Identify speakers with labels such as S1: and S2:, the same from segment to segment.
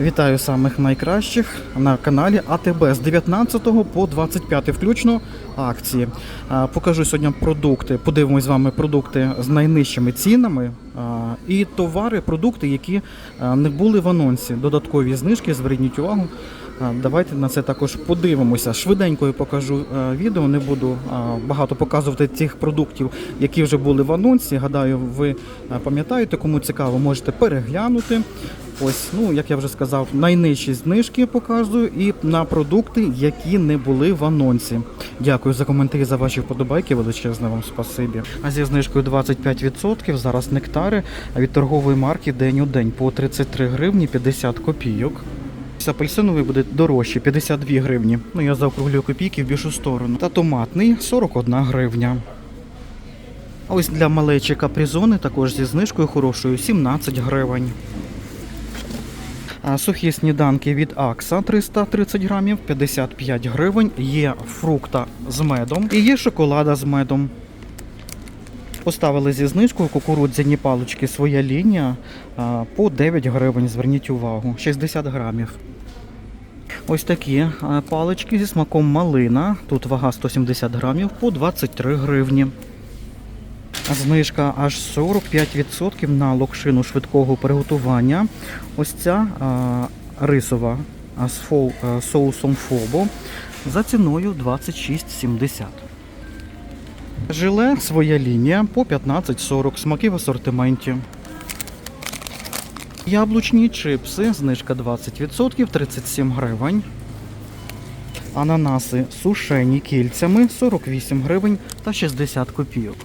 S1: Вітаю самих найкращих на каналі АТБ з 19 по 25 включно акції. Покажу сьогодні продукти. Подивимось з вами продукти з найнижчими цінами і товари, продукти, які не були в анонсі. Додаткові знижки. Зверніть увагу. Давайте на це також подивимося. Швиденько я покажу е, відео. Не буду багато показувати тих продуктів, які вже були в анонсі. Гадаю, ви е, пам'ятаєте, кому цікаво, можете переглянути. Ось, ну як я вже сказав, найнижчі знижки показую і на продукти, які не були в анонсі. Дякую за коментарі за ваші вподобайки. Величезне вам спасибі. А зі знижкою 25% зараз нектари від торгової марки день у день по 33 гривні 50 копійок. Ось Апельсиновий буде дорожче 52 гривні. Ну я заокруглюю копійки в більшу сторону. Та томатний 41 гривня. Ось для малечі капризони також зі знижкою хорошою 17 гривень. Сухі сніданки від Акса 330 грамів, 55 гривень. Є фрукта з медом і є шоколада з медом. Поставили зі знижкою кукурудзяні палички своя лінія по 9 гривень. Зверніть увагу, 60 грамів. Ось такі палички зі смаком малина. Тут вага 170 грамів по 23 гривні. Знижка аж 45% на локшину швидкого приготування. Ось ця а, рисова а, з фол, а, соусом фобо за ціною 26,70. Желе своя лінія по 15,40 смаки в асортименті. Яблучні чипси, знижка 20%, 37 гривень. Ананаси сушені кільцями 48 гривень та 60 копійок.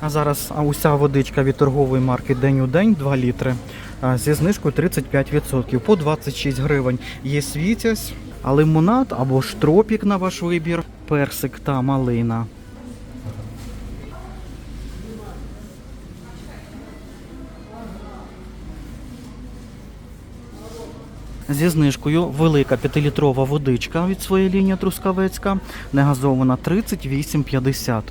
S1: А зараз уся водичка від торгової марки День у день 2 літри зі знижкою 35% по 26 гривень. Є світязь, а лимонад або ж тропік на ваш вибір, персик та малина. Зі знижкою велика 5-літрова водичка від своєї лінії Трускавецька, негазована 38,50.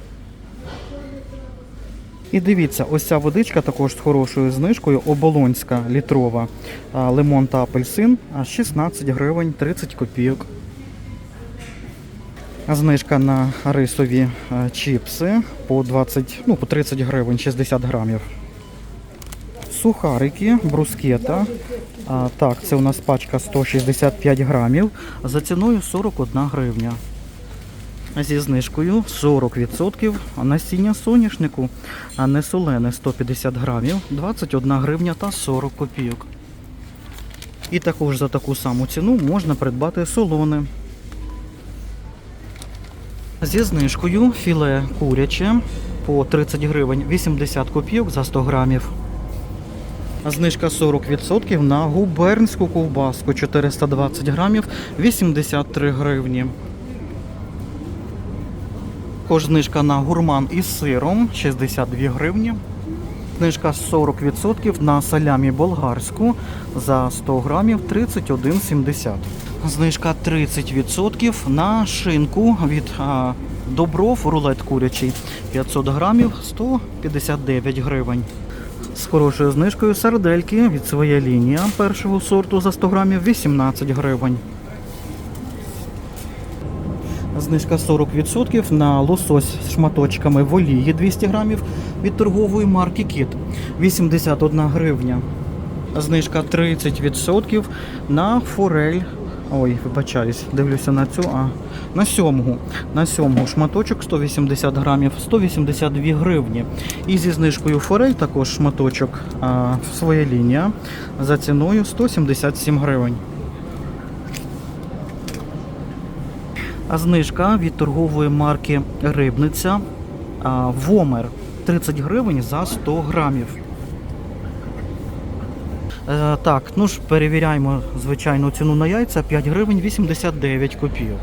S1: І дивіться, ось ця водичка також з хорошою знижкою, оболонська літрова, лимон та апельсин, 16 гривень 30 копійок. Знижка на рисові чіпси по 20, ну, по 30 гривень 60 грамів. Сухарики, брускета. А, так, це у нас пачка 165 грамів за ціною 41 гривня. Зі знижкою 40% насіння соняшнику, а не солене 150 грамів, 21 гривня та 40 копійок. І також за таку саму ціну можна придбати солоне. Зі знижкою філе куряче по 30 гривень 80 копійок за 100 грамів. Знижка 40% на губернську ковбаску 420 грамів 83 гривні. Також знижка на гурман із сиром 62 гривні. Знижка 40% на салямі болгарську за 100 грамів 31,70. Знижка 30% на шинку від а, Добров рулет курячий 500 грамів 159 гривень. З хорошою знижкою сардельки від своя лінія першого сорту за 100 грамів 18 гривень. Знижка 40% на лосось з шматочками в олії 200 грамів від торгової марки Кіт 81 гривня. Знижка 30% на форель. Ой, вибачаюсь, дивлюся на цю, а на сьомгу. На сьомгу шматочок 180 грамів 182 гривні. І зі знижкою форель також шматочок а, своя лінія за ціною 177 гривень. А знижка від торгової марки Рибниця а, Вомер 30 гривень за 100 грамів. Е, так, ну ж перевіряємо звичайну ціну на яйця 5 гривень 89 копійок.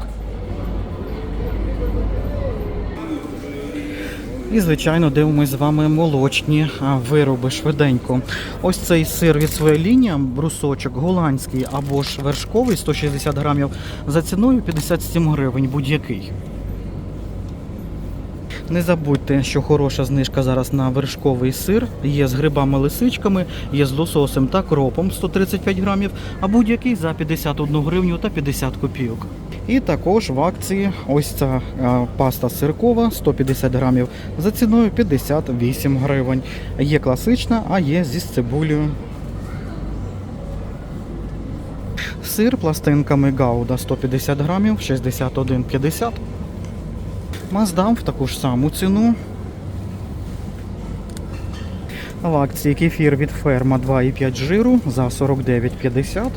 S1: І, звичайно, дивимось з вами молочні вироби швиденько. Ось цей сир від своєї лінії, брусочок голландський або ж вершковий 160 грамів за ціною 57 гривень будь-який. Не забудьте, що хороша знижка зараз на вершковий сир. Є з грибами-лисичками, є з лососем та кропом 135 грамів, а будь-який за 51 гривню та 50 копійок. І також в акції ось ця е, паста сиркова 150 грамів за ціною 58 гривень. Є класична, а є зі цибулею. Сир пластинками Гауда 150 грамів 61,50. Маздам в таку ж саму ціну. В акції кефір від ферма 2,5 жиру за 49,50.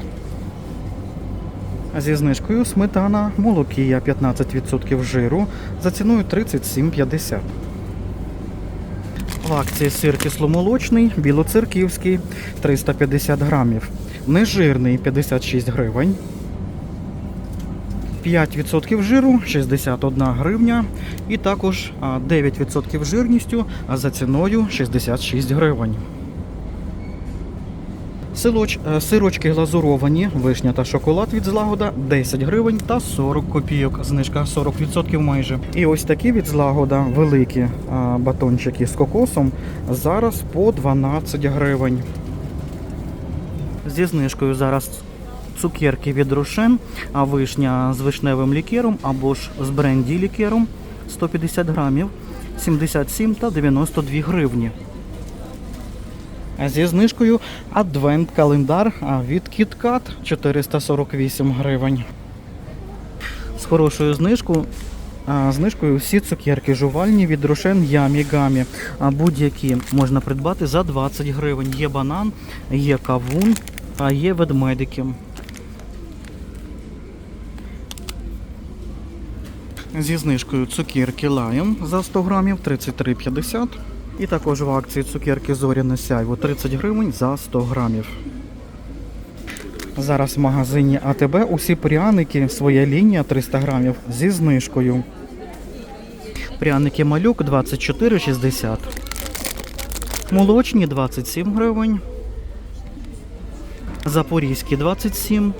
S1: Зі знижкою сметана молокія 15% жиру за ціною 37,50. В акції сир кисломолочний, білоцерківський 350 грамів. Нежирний 56 гривень. 5% жиру 61 гривня. І також 9% жирністю за ціною 66 гривень. Силоч, е, сирочки глазуровані, вишня та шоколад від злагода 10 гривень та 40 копійок. Знижка 40% майже. І ось такі від злагода великі а, батончики з кокосом зараз по 12 гривень. Зі знижкою зараз цукерки від Рошен, а вишня з вишневим лікером або ж з бренді лікером 150 грамів 77 та 92 гривні. Зі знижкою адвент-календар від KitKat 448 гривень. З хорошою знижкою, знижкою всі цукерки жувальні від Рошен Ямі Гамі. Будь-які можна придбати за 20 гривень. Є банан, є кавун, а є ведмедики. Зі знижкою цукерки Lion за 100 грамів 33,50. І також в акції цукерки Зоряне сяйво 30 гривень за 100 грамів. Зараз в магазині АТБ усі пряники, своя лінія 300 грамів зі знижкою. Пряники малюк 24,60. Молочні 27 гривень. Запорізькі 27.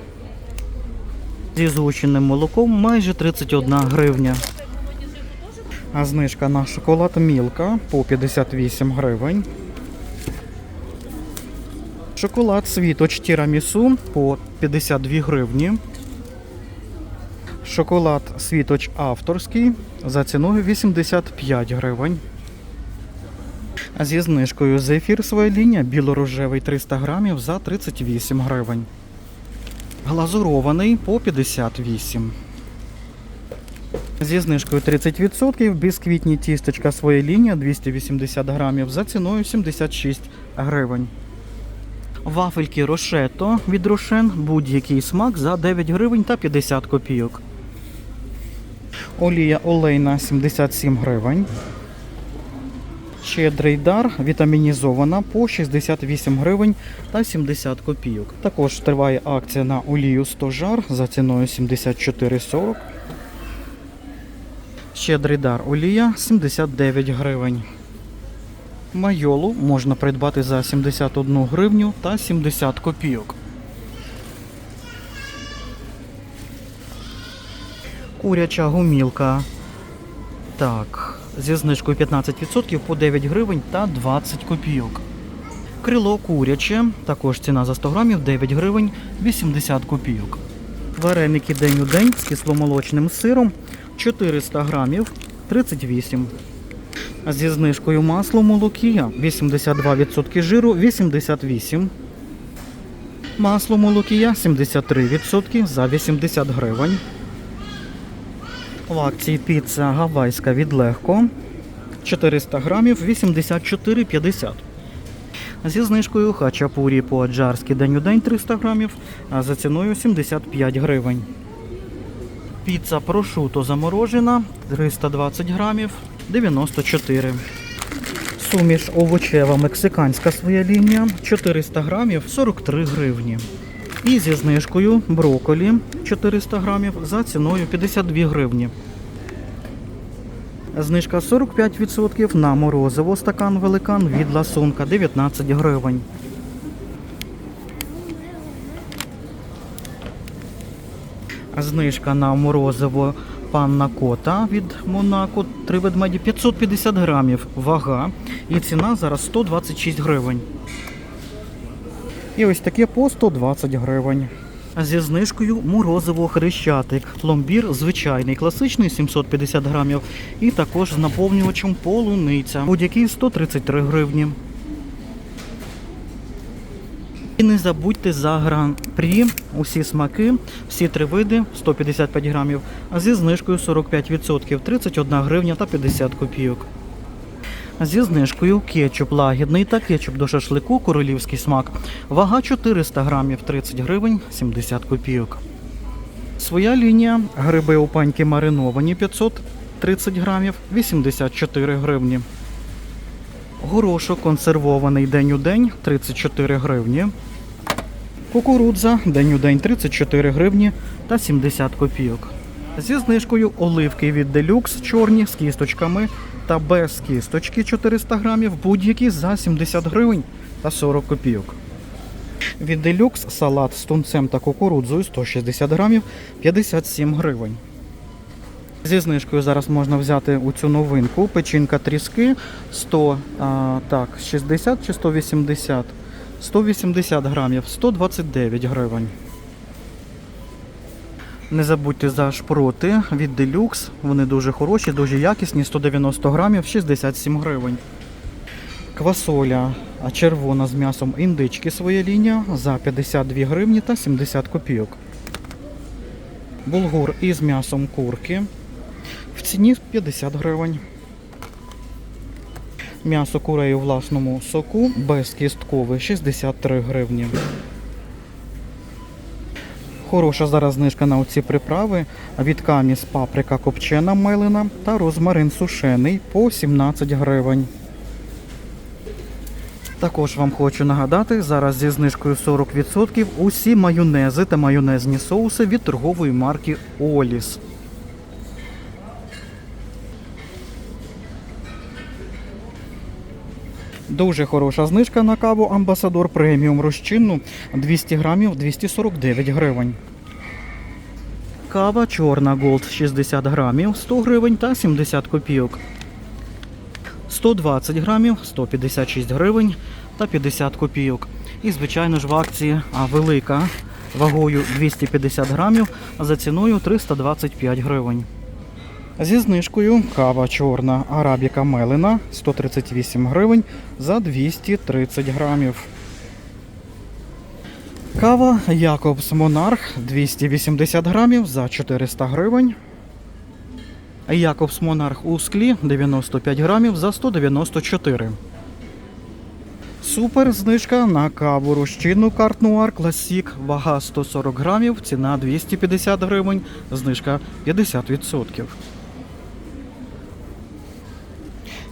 S1: Зі згущеним молоком майже 31 гривня. Знижка на шоколад Мілка по 58 гривень. Шоколад Світоч Тірамісу по 52 гривні. Шоколад Світоч авторський за ціною 85 гривень. Зі знижкою зефір своя лінія білорожевий 300 грамів за 38 гривень. Глазурований по 58. Зі знижкою 30% бісквітні тістечка своя лінія 280 грамів за ціною 76 гривень. Вафельки Рошето від Рошен будь-який смак за 9 гривень та 50 копійок. Олія олейна 77 гривень. Щедрий дар вітамінізована по 68 гривень та 70 копійок. Також триває акція на олію 100 жар за ціною 74,40. Щедрий дар олія 79 гривень. Майолу можна придбати за 71 гривню та 70 копійок. Куряча гумілка. Так, зі знижкою 15% по 9 гривень та 20 копійок. Крило куряче, також ціна за 100 грамів 9 гривень 80 копійок. Вареники день у день з кисломолочним сиром 400 грамів 38. Зі знижкою масло молокія 82% жиру 88. Масло молокія 73% за 80 гривень. В акції піца гавайська від легко 400 грамів 84,50. Зі знижкою хачапурі по аджарськи день у день 300 грамів, а за ціною 75 гривень. Піца прошуто заморожена 320 грамів 94. Суміш овочева мексиканська своя лінія 400 грамів 43 гривні. І зі знижкою броколі 400 грамів за ціною 52 гривні. Знижка 45% на морозиво стакан великан від ласунка 19 гривень. Знижка на морозиво панна кота від Монако, три ведмеді 550 грамів вага. І ціна зараз 126 гривень. І ось таке по 120 гривень. Зі знижкою морозиво хрещатик. Пломбір звичайний, класичний 750 грамів. І також з наповнювачем полуниця. Будь-який 133 гривні. І не забудьте за гран-прі усі смаки, всі три види 155 грамів, зі знижкою 45%, 31 гривня та 50 копійок. Зі знижкою кетчуп лагідний та кетчуп до шашлику королівський смак. Вага 400 грамів 30 гривень 70 копійок. Своя лінія гриби у паньки мариновані 530 грамів 84 гривні. Горошок консервований день у день 34 гривні. Кукурудза день у день 34 гривні та 70 копійок. Зі знижкою оливки від Deluxe чорні з кісточками та без кісточки 400 грамів будь-які за 70 гривень та 40 копійок. Від Deluxe салат з тунцем та кукурудзою 160 грамів 57 гривень. Зі знижкою зараз можна взяти у цю новинку. Печінка тріски 100, а, так, 60 чи 180? 180 грамів, 129 гривень. Не забудьте за шпроти від Deluxe. Вони дуже хороші, дуже якісні, 190 грамів, 67 гривень. Квасоля червона з м'ясом індички своя лінія за 52 гривні та 70 копійок. Булгур із м'ясом курки в ціні 50 гривень. М'ясо курей у власному соку безкісткове 63 гривні. Хороша зараз знижка на оці приправи. Від каміс паприка копчена мелена та розмарин сушений по 17 гривень. Також вам хочу нагадати, зараз зі знижкою 40% усі майонези та майонезні соуси від торгової марки Оліс. Дуже хороша знижка на каву Амбасадор преміум розчинну 200 грамів 249 гривень. Кава чорна Голд 60 грамів 100 гривень та 70 копійок. 120 грамів 156 гривень та 50 копійок. І, звичайно ж, в акції велика вагою 250 грамів за ціною 325 гривень. Зі знижкою кава чорна арабіка мелена 138 гривень за 230 грамів. Кава Якобс Монарх 280 грамів за 400 гривень. Якобс Монарх у склі 95 грамів за 194. Супер знижка на каву розчинну карт Нуар Класік. Вага 140 грамів, ціна 250 гривень, знижка 50%.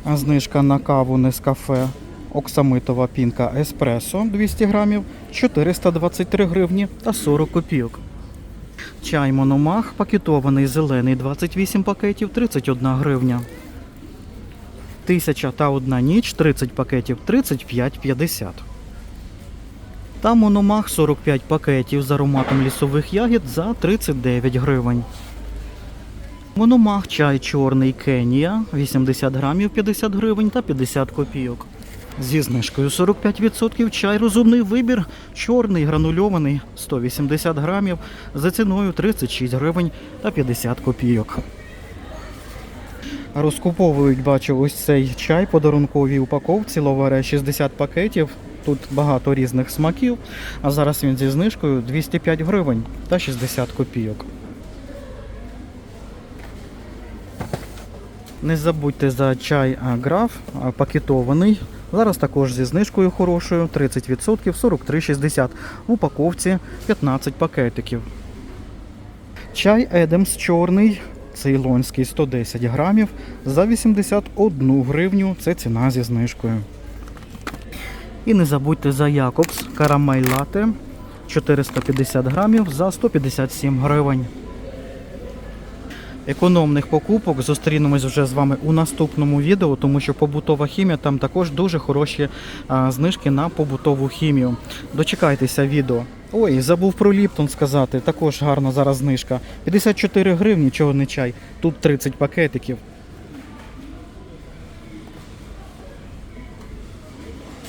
S1: Знижка на каву Нескафе Оксамитова пінка Еспресо 200 грамів 423 гривні та 40 копійок. Чай Мономах пакетований зелений 28 пакетів 31 гривня. Тисяча та одна ніч 30 пакетів 35,50. Та Мономах 45 пакетів з ароматом лісових ягід за 39 гривень. Мономах чай чорний Кенія 80 грамів 50 гривень та 50 копійок. Зі знижкою 45% чай розумний вибір, чорний гранульований 180 грамів за ціною 36 гривень та 50 копійок. Розкуповують, бачу, ось цей чай подарунковій упаковці ловаре 60 пакетів. Тут багато різних смаків, а зараз він зі знижкою 205 гривень та 60 копійок. Не забудьте за чай граф пакетований. Зараз також зі знижкою хорошою 30% 43,60 в упаковці 15 пакетиків. Чай Едемс чорний, цейлонський 110 грамів за 81 гривню. Це ціна зі знижкою. І не забудьте за Якобс карамель лате 450 грамів за 157 гривень. Економних покупок. Зустрінемось вже з вами у наступному відео, тому що побутова хімія там також дуже хороші а, знижки на побутову хімію. Дочекайтеся відео. Ой, забув про Ліптон сказати. Також гарна зараз знижка. 54 гривні, чого не чай. Тут 30 пакетиків.